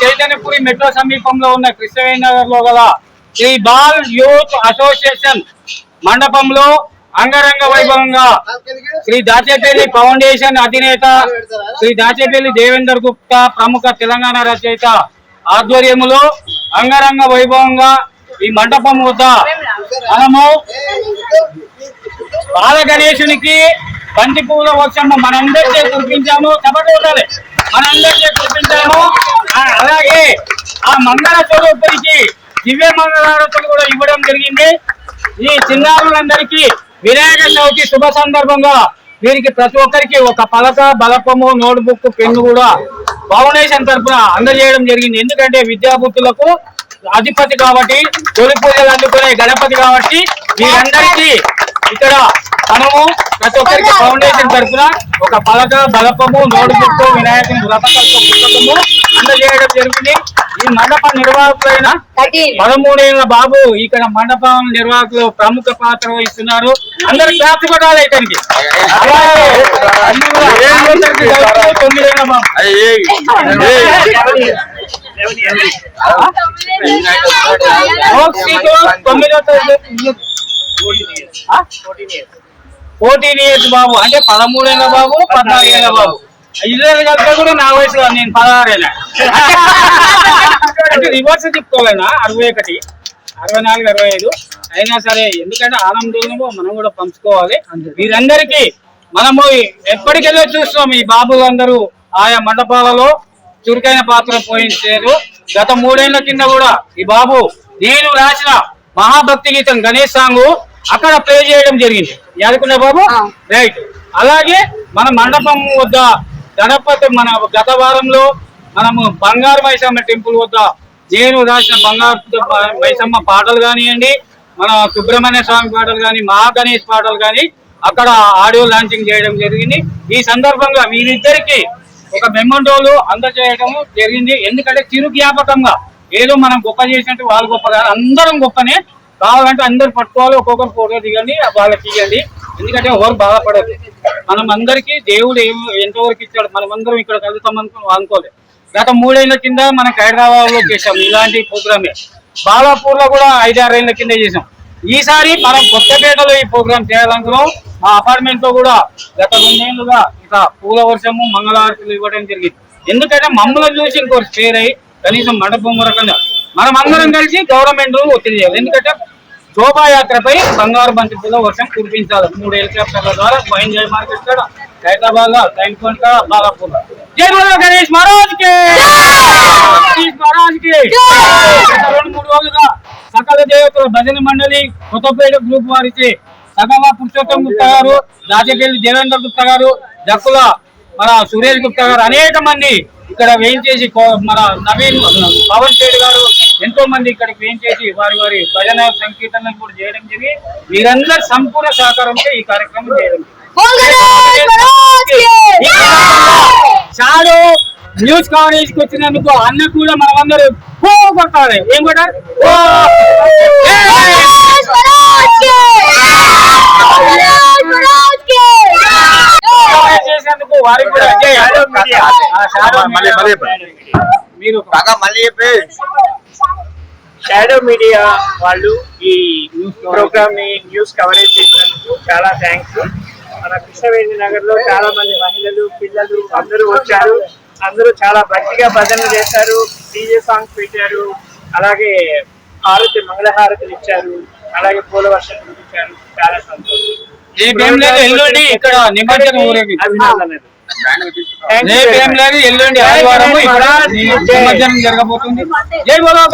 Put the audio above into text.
Chaitanyapuri metro సమీపంలో ఉన్న కృష్ణవేణి నగర్లో గల శ్రీ బాల్ యూత్ అసోసియేషన్ మండపంలో అంగరంగ వైభవంగా శ్రీ దాచేపల్లి ఫౌండేషన్ అధినేత శ్రీ దాచేపల్లి దేవేందర్ గుప్తా ప్రముఖ తెలంగాణ రచయిత ఆధ్వర్యములో అంగరంగ వైభవంగా ఈ మండపం వద్ద మనము బాల గణేశునికి బంతి పూల వర్షము మనందరికీ కురిపించాము చప్పటి మనందరికీ కురిపించాము అలాగే ఆ మంగళ స్వరూపునికి దివ్య మంగళారతులు కూడా ఇవ్వడం జరిగింది. ఈ చిన్నారులందరికీ వినాయక చవితి శుభ సందర్భంగా వీరికి ప్రతి ఒక్కరికి ఒక పలక బలపము నోట్బుక్ పెన్ను కూడా ఫౌండేషన్ తరఫున అందజేయడం జరిగింది. ఎందుకంటే విద్యాబుద్ధులకు అధిపతి కాబట్టి తొలి పూజలు అందుకునే గణపతి కాబట్టి వీరందరికీ ఇక్కడ మనము ప్రతి ఒక్కరికి ఫౌండేషన్ తరఫున ఒక పలక బలపము నోట్బుక్ వినాయకుని వ్రతకల్ప పుస్తకము అందజేయడం జరిగింది. ఈ మండప నిర్వాహకులైన పదమూడేళ్ళ బాబు ఇక్కడ మండపం నిర్వాహకులు ప్రముఖ పాత్ర వహిస్తున్నారు. అందరు క్లాస్ కొట్టాలి ఇతనికి తొమ్మిదేళ్ళ బాబు. ఓక్సీతో తొమ్మిదో తరగతి? ఫోర్టీన్ ఇయర్స్ బాబు. అంటే పదమూడేళ్ళ బాబు పద్నాలుగేళ్ళ బాబు. ఇద్దరు కలిపి కూడా నా వయసులో నేను పదహారేళ్ళ. అంటే రివర్స్ చెప్పుకోవాలన్నా అరవై ఒకటి అరవై నాలుగు అరవై ఐదు. అయినా సరే ఎందుకంటే ఆనందంలో మనం కూడా పంచుకోవాలి. వీరందరికీ మనము ఎప్పటికెళ్ళో చూస్తున్నాం ఈ బాబులు అందరూ ఆయా మండపాలలో చురుకైన పాత్ర పోయించారు. గత మూడేళ్ళ కింద కూడా ఈ బాబు నేను రాసిన మహాభక్తి గీతం గణేష్ సాంగ్ అక్కడ ప్లే చేయడం జరిగింది. యాదకున్న బాబు? రైట్ అలాగే మన మండపం వద్ద గణపతి మన గత వారంలో మనము బంగారు మైసమ్మ టెంపుల్ వద్ద నేను రాసిన బంగారు మైసమ్మ పాటలు కానివ్వండి మన సుబ్రహ్మణ్య స్వామి పాటలు కానీ మహా గణేష్ పాటలు కానీ అక్కడ ఆడియో లాంచింగ్ చేయడం జరిగింది. ఈ సందర్భంగా వీరిద్దరికి ఒక మెమంటోలు అందజేయడం జరిగింది. ఎందుకంటే చిరు జ్ఞాపకంగా ఏదో మనం గొప్ప చేసినట్టు వాళ్ళు గొప్ప అందరం గొప్పనే కావాలంటే అందరు పట్టుకోవాలి ఒక్కొక్కరు ఫోటో దిగండి వాళ్ళకి ఇవ్వండి ఎందుకంటే ఎవరు బాధపడదు మనం అందరికీ దేవుడు ఏం ఎంతవరకు ఇచ్చాడు మనం అందరం ఇక్కడ కలుగుతాం అనుకుని అనుకోలేదు గత మూడేళ్ళ కింద మనకి హైదరాబాద్లో చేసాం ఇలాంటి ప్రోగ్రామే. బాలాపూర్లో కూడా ఐదారేళ్ళ కింద చేసాం ఈసారి మనం కొత్తపేటలో ఈ ప్రోగ్రామ్ చేయాలనుకున్నాం. మా అపార్ట్మెంట్లో కూడా గత రెండేళ్ళుగా ఇక పూల వర్షము మంగళారతులు ఇవ్వడం జరిగింది. ఎందుకంటే మమ్మల్ని చూసి ఇంకోటి స్పేర్ అయ్యి కనీసం మండపం రకంగా మనం అందరం కలిసి గవర్నమెంట్ ఒత్తిడి చేయాలి. ఎందుకంటే శోభాయాత్రపై బంగారు బంతిలో వర్షం కురిపించాలి. మూడు హెలికాప్టర్ల ద్వారా వైన్ జయ మార్కెట్ కాడ హైదరాబాద్లో టైంకొంట బాలాపూర్ జై బోలో గణేష్ మహారాజ్కి గణేష్ మహారాజ్కి రెండు మూడు రోజులుగా సకల దేవతల భజన మండలి కొత్తపేట గ్రూప్ వారిచే సగమ పురుషోత్తం గుప్తా గారు రాజపల్లి దేవేంద్ర గుప్తా గారు దక్కుల మన సురేష్ గుప్తా గారు అనేక మంది ఇక్కడ వేయించేసి మన నవీన్ పవన్ శెట్టి ఎంతో మంది ఇక్కడికి వేయించేసి వారి వారి భజన సంకీర్తనలు కూడా చేయడం జరిగి వీరందరి సంపూర్ణ సహకారంతో ఈ కార్యక్రమం చేయడం షాడో న్యూస్ కవరేజ్కి వచ్చినందుకు అన్న కూడా మనమందరూ ఓ కొట్టాలి. ఏం! కవరేజ్ చేసినందుకు వారికి కూడా. మీరు మళ్ళీ చెప్పి షాడో మీడియా వాళ్ళు ఈ ప్రోగ్రామ్ని న్యూస్ కవరేజ్ చేసినందుకు చాలా థ్యాంక్స్ మన కృష్ణవేణి నగర్లో చాలా మంది మహిళలు పిల్లలు అందరూ వచ్చారు. అందరూ చాలా మంచిగా భజనలు చేశారు. డీజే సాంగ్స్ పెట్టారు. అలాగే హారతి మంగళహారతులు ఇచ్చారు. అలాగే పూల వర్షం ఇచ్చారు చాలా సంతోషం. ఎల్లుండి ఇక్కడ నిమజ్జనం అభినందనలు రేపు. లేదు ఎల్లుండి ఆదివారం ఇక్కడ. నిమజ్జనం జరగబోతుంది జై బోలో